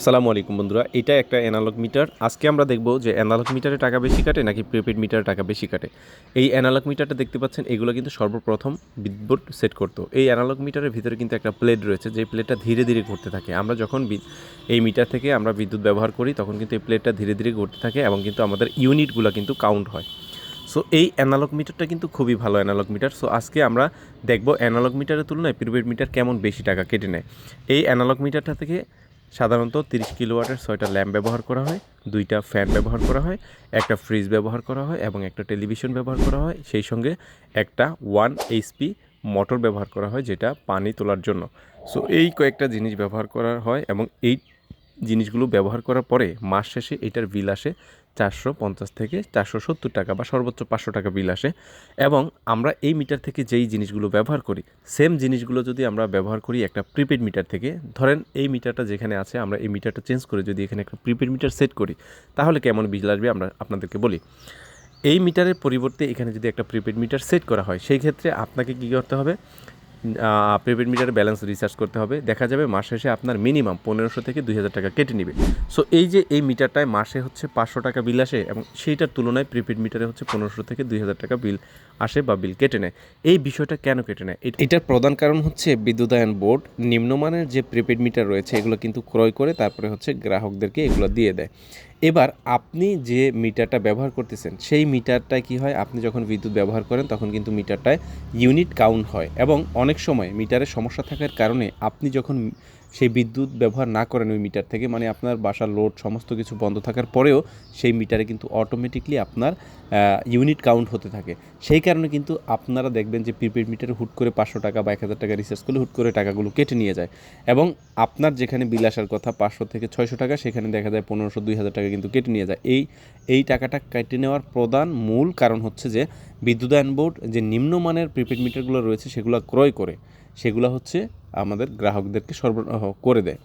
আসসালামু আলাইকুম বন্ধুরা এটা একটা অ্যানালগ মিটার আজকে আমরা দেখব যে অ্যানালগ মিটারে টাকা বেশি কাটে নাকি প্রিপেড মিটারে টাকা বেশি কাটে। এই অ্যানালগ মিটারটা দেখতে পাচ্ছেন, এগুলো কিন্তু সর্বপ্রথম বিদ্যুৎ সেট করতো। এই অ্যানালগ মিটারের ভিতরে কিন্তু একটা প্লেট রয়েছে যে প্লেটটা ধীরে ধীরে ঘুরতে থাকে। আমরা যখন এই মিটার থেকে আমরা বিদ্যুৎ ব্যবহার করি, তখন কিন্তু এই প্লেটটা ধীরে ধীরে ঘুরতে থাকে এবং কিন্তু আমাদের ইউনিটগুলো কিন্তু কাউন্ট হয়। সো এই অ্যানালগ মিটারটা কিন্তু খুবই ভালো অ্যানালগ মিটার সো আজকে আমরা দেখব অ্যানালগ মিটারের তুলনায় প্রিপেড মিটার কেমন বেশি টাকা কেটে নেয়। এই অ্যানালগ মিটারটা থেকে সাধারণত তিরিশ কিলোওয়াটের ছয়টা ল্যাম্প ব্যবহার করা হয়, দুইটা ফ্যান ব্যবহার করা হয়, একটা ফ্রিজ ব্যবহার করা হয় এবং একটা টেলিভিশন ব্যবহার করা হয়। সেই সঙ্গে একটা ওয়ান এইচপি মোটর ব্যবহার করা হয় যেটা পানি তোলার জন্য। সো এই কয়েকটা জিনিস ব্যবহার করা হয় এবং এই জিনিসগুলো ব্যবহার করার পরে মাস শেষে এটার বিল আসে চারশো পঞ্চাশ থেকে চারশো সত্তর টাকা বা সর্বোচ্চ পাঁচশো টাকা বিল আসে। এবং আমরা এই মিটার থেকে যেই জিনিসগুলো ব্যবহার করি, সেম জিনিসগুলো যদি আমরা ব্যবহার করি একটা প্রিপেড মিটার থেকে, ধরেন এই মিটারটা যেখানে আছে আমরা এই মিটারটা চেঞ্জ করে যদি এখানে একটা প্রিপেড মিটার সেট করি, তাহলে কেমন বিল আসবে আমরা আপনাদেরকে বলি। এই মিটারের পরিবর্তে এখানে যদি একটা প্রিপেড মিটার সেট করা হয়, সেই ক্ষেত্রে আপনাকে কী করতে হবে? প্রিপেড মিটারের ব্যালেন্স রিচার্জ করতে হবে। দেখা যাবে মাস শেষে আপনার মিনিমাম পনেরোশো থেকে দুই হাজার টাকা কেটে নেবে। সো এই যে এই মিটারটায় মাসে হচ্ছে পাঁচশো টাকা বিল আসে এবং সেইটার তুলনায় প্রিপেড মিটারে হচ্ছে পনেরোশো থেকে দুই হাজার টাকা বিল আসে বা বিল কেটে নেয়। এই বিষয়টা কেন কেটে নেয়? এট- এটার প্রধান কারণ হচ্ছে বিদ্যুতায়ন বোর্ড নিম্নমানের যে প্রিপেড মিটার রয়েছে, এগুলো কিন্তু ক্রয় করে তারপরে হচ্ছে গ্রাহকদেরকে এগুলো দিয়ে দেয়। এবার আপনি যে মিটারটা ব্যবহার করতেছেন, সেই মিটারটায় কি হয়? আপনি যখন বিদ্যুৎ ব্যবহার করেন, তখন কিন্তু মিটারটায় ইউনিট কাউন্ট হয় এবং অনেক সময় মিটারের সমস্যা থাকার কারণে আপনি যখন সেই বিদ্যুৎ ব্যবহার না করেন ওই মিটার থেকে মানে আপনার বাসার লোড সমস্ত কিছু বন্ধ থাকার পরেও সেই মিটারে কিন্তু অটোমেটিকলি আপনার ইউনিট কাউন্ট হতে থাকে। সেই কারণে কিন্তু আপনারা দেখবেন যে প্রিপেড মিটারে হুট করে পাঁচশো টাকা বা এক হাজার টাকা রিচার্জ করলে হুট করে টাকাগুলো কেটে নিয়ে যায়। এবং আপনার যেখানে বিল আসার কথা, পাঁচশো থেকে ছয়শো টাকা, সেখানে দেখা যায় পনেরোশো, দুই হাজার টাকা কিন্তু কেটে নিয়ে যায়। এই এই টাকাটা কেটে নেওয়ার প্রধান মূল কারণ হচ্ছে যে, বিদ্যুতায়ন বোর্ড যে নিম্নমানের প্রিপেড মিটারগুলো রয়েছে সেগুলো ক্রয় করে, সেগুলো হচ্ছে আমাদের গ্রাহকদেরকে সরবরাহ করে দেয়।